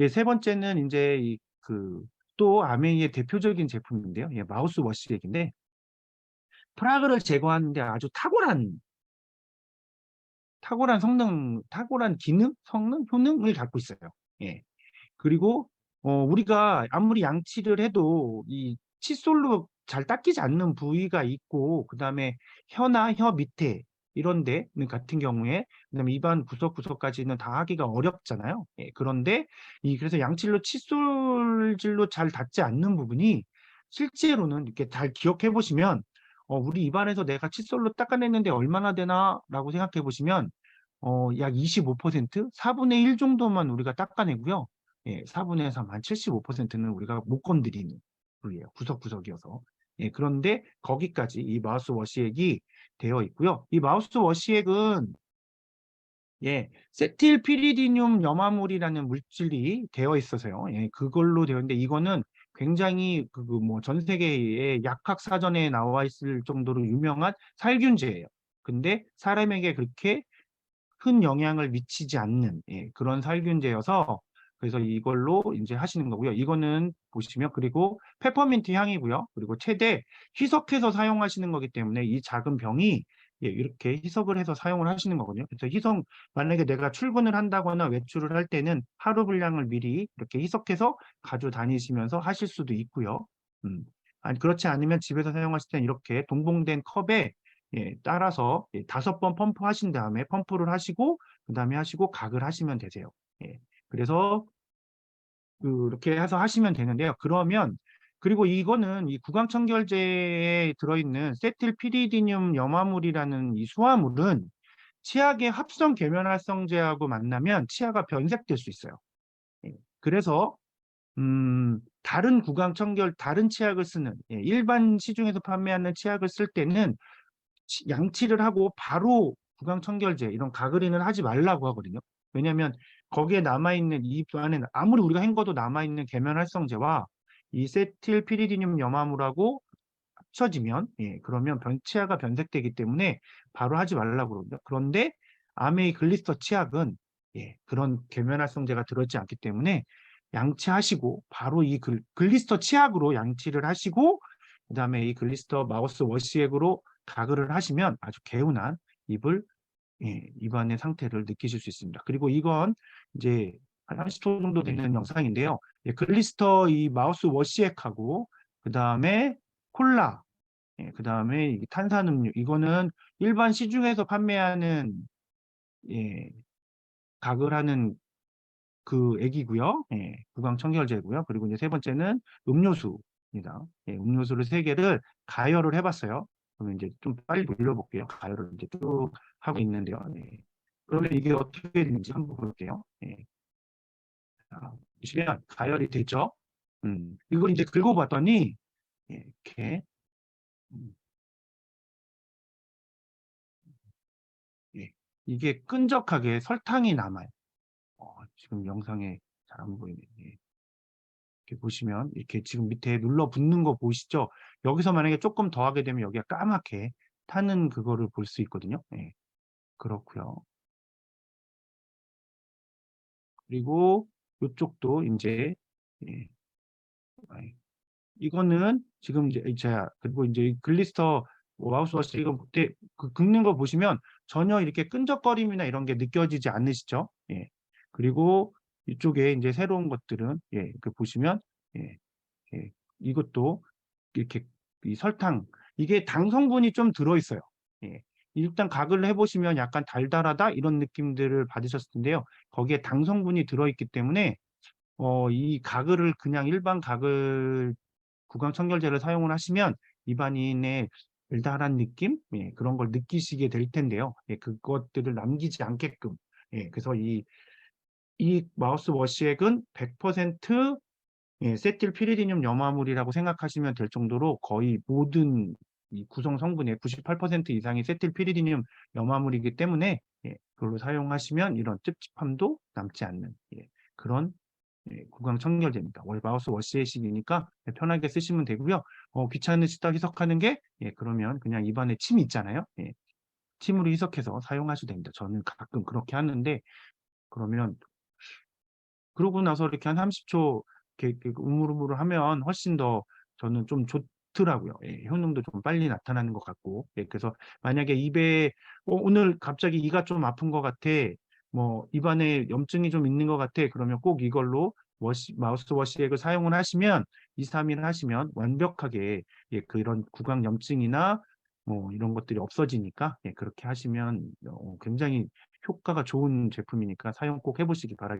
예, 세 번째는 인제 이 그 또 아메이의 대표적인 제품인데요. 예, 마우스 워시액인데 프라그를 제거하는 데 아주 탁월한 탁월한 성능 탁월한 기능, 성능, 효능을 갖고 있어요. 예. 그리고 어 우리가 아무리 양치를 해도 이 칫솔로 잘 닦이지 않는 부위가 있고 그 다음에 혀나 혀 밑에 이런 데 같은 경우에 그다음에 입안 구석 구석까지는 다 하기가 어렵잖아요. 예. 그런데 이 그래서 양치로 칫솔질로 잘 닿지 않는 부분이 실제로는 이렇게 잘 기억해 보시면 어 '우리 입안에서 내가 칫솔로 닦아냈는데 얼마나 되나?'라고 생각해 보시면 어 약 25% 4분의 1 정도만 우리가 닦아내고요. 예 4분의 3 한 75%는 우리가 못 건드리는 부위예요, 구석구석이어서. 예 그런데 거기까지 이 마우스 워시액이 되어 있고요. 이 마우스 워시액은 예 세틸피리디듐 염화물이라는 물질이 되어 있어서요. 예 그걸로 되어 있는데 이거는 굉장히 그그뭐 전 세계의 약학 사전에 나와 있을 정도로 유명한 살균제예요. 근데 사람에게 그렇게 큰 영향을 미치지 않는 예 그런 살균제여서 그래서 이걸로 인제 하시는 거고요. 이거는 보시면 그리고 페퍼민트 향이고요. 그리고 최대 희석해서 사용하시는 거기 때문에 이 작은 병이 예 이렇게 희석을 해서 사용을 하시는 거거든요. 그래서 희석 만약에 내가 출근을 한다거나 외출을 할 때는 하루 분량을 미리 이렇게 희석해서 가지고 다니시면서 하실 수도 있고요. 음. 아니 그렇지 않으면 집에서 사용하실 때는 이렇게 동봉된 컵에 예 따라서 예 5번 펌프하신 다음에 펌프를 하시고 그 다음에 하시고 각을 하시면 되세요. 예. 그래서 그렇게 해서 하시면 되는데요. 그러면 그리고 이거는 이 구강청결제에 들어있는 세틸피리디듐 염화물이라는 이 수화물은 치약의 합성 계면활성제하고 만나면 치아가 변색될 수 있어요. 예. 그래서 음 다른 구강청결 다른 치약을 쓰는 예 일반 시중에서 판매하는 치약을 쓸 때는 치 양치를 하고 바로 구강청결제 이런 가그린을 하지 말라고 하거든요. 왜냐하면 거기에 남아있는 입 안에는 아무리 우리가 헹궈도 남아있는 계면활성제와 이 세틸 피리디듐 염화물하고 합쳐지면 예 그러면 변 치아가 변색되기 때문에 바로 하지 말라고 그러거든요. 그런데 아메이 글리스터 치약은 예 그런 계면활성제가 들어있지 않기 때문에 양치하시고 바로 이 글 글리스터 치약으로 양치를 하시고 그 다음에 이 글리스터 마우스 워시액으로 가글을 하시면 아주 개운한 입을 예 입안의 상태를 느끼실 수 있습니다. 그리고 이건 이제 한 30초 정도 되는 영상인데요. 예 글리스터 이 마우스 워시액하고 그 다음에 콜라 예 그 다음에 이 탄산음료 이거는 일반 시중에서 판매하는 예 가글 하는 그 액이고요. 예 구강청결제고요. 그리고 이제 세 번째는 음료수입니다. 예 음료수를 3 개를 가열을 해 봤어요. 그러면 인제 좀 빨리 돌려 볼게요. 가열을 인제 쭉 하고 있는데요. 네. 그러면 이게 어떻게 되는지 한번 볼게요. 예. 자 보시면 가열이 됐죠. 음 이걸 인제 긁어 봤더니 예 이렇게 음. 예. 이게 끈적하게 설탕이 남아요. 어 지금 영상에 잘 안 보이네. 예. 이렇게 보시면 이렇게 지금 밑에 눌러 붙는 거 보이시죠? 여기서 만약에 쪼끔 더 하게 되면 여기가 까맣게 타는 그거를 볼 수 있거든요. 예. 그렇고요. 그리고 요쪽도 인제 예. 이거는 지금 이제 이 제가 그리고 인제 글리스터 마우스 워시 이거 데그 긁는 거 보시면 전혀 이렇게 끈적거림이나 이런 게 느껴지지 않으시죠? 예. 그리고 이쪽에 인제 새로운 것들은 예 그 보시면 예 예 이것도 이렇게 이 설탕 이게 당 성분이 좀 들어 있어요. 예. 일단 가글을 해 보시면 약간 '달달하다.' 이런 느낌들을 받으셨을 텐데요. 거기에 당 성분이 들어 있기 때문에 어 이 가글을 그냥 일반 가글 구강 청결제를 사용을 하시면 입안에 달달한 느낌 예 그런 걸 느끼시게 될 텐데요. 예 그것들을 남기지 않게끔 예 그래서 이 이 마우스 워시액은 100% 예 세틸피리디듐 염화물이라고 생각하시면 될 정도로 거의 모든 이 구성 성분의 98% 이상이 세틸피리디듐 염화물이기 때문에 예 그걸로 사용하시면 이런 찝찝함도 남지 않는 예 그런 예 구강 청결제입니다. 월 마우스 워시액이니까 예 편하게 쓰시면 되고요. 어 귀찮으시다 희석하는 게 예 그러면 그냥 입안에 침 있잖아요. 예. 침으로 희석해서 사용하셔도 됩니다. 저는 가끔 그렇게 하는데 그러면 그러고 나서 이렇게 한 30초 이렇게, 우물우물 하면 훨씬 더 저는 좀 좋더라고요. 예, 효능도 좀 빨리 나타나는 것 같고. 예, 그래서 만약에 입에 어, 오늘 갑자기 이가 좀 아픈 것 같아. 뭐 입안에 염증이 좀 있는 것 같아. 그러면 꼭 이걸로 워시, 마우스워시액을 사용을 하시면 2, 3일 하시면 완벽하게 예, 그런 구강 염증이나 뭐 이런 것들이 없어지니까 예, 그렇게 하시면 어, 굉장히 효과가 좋은 제품이니까 사용 꼭 해보시기 바라겠습니다.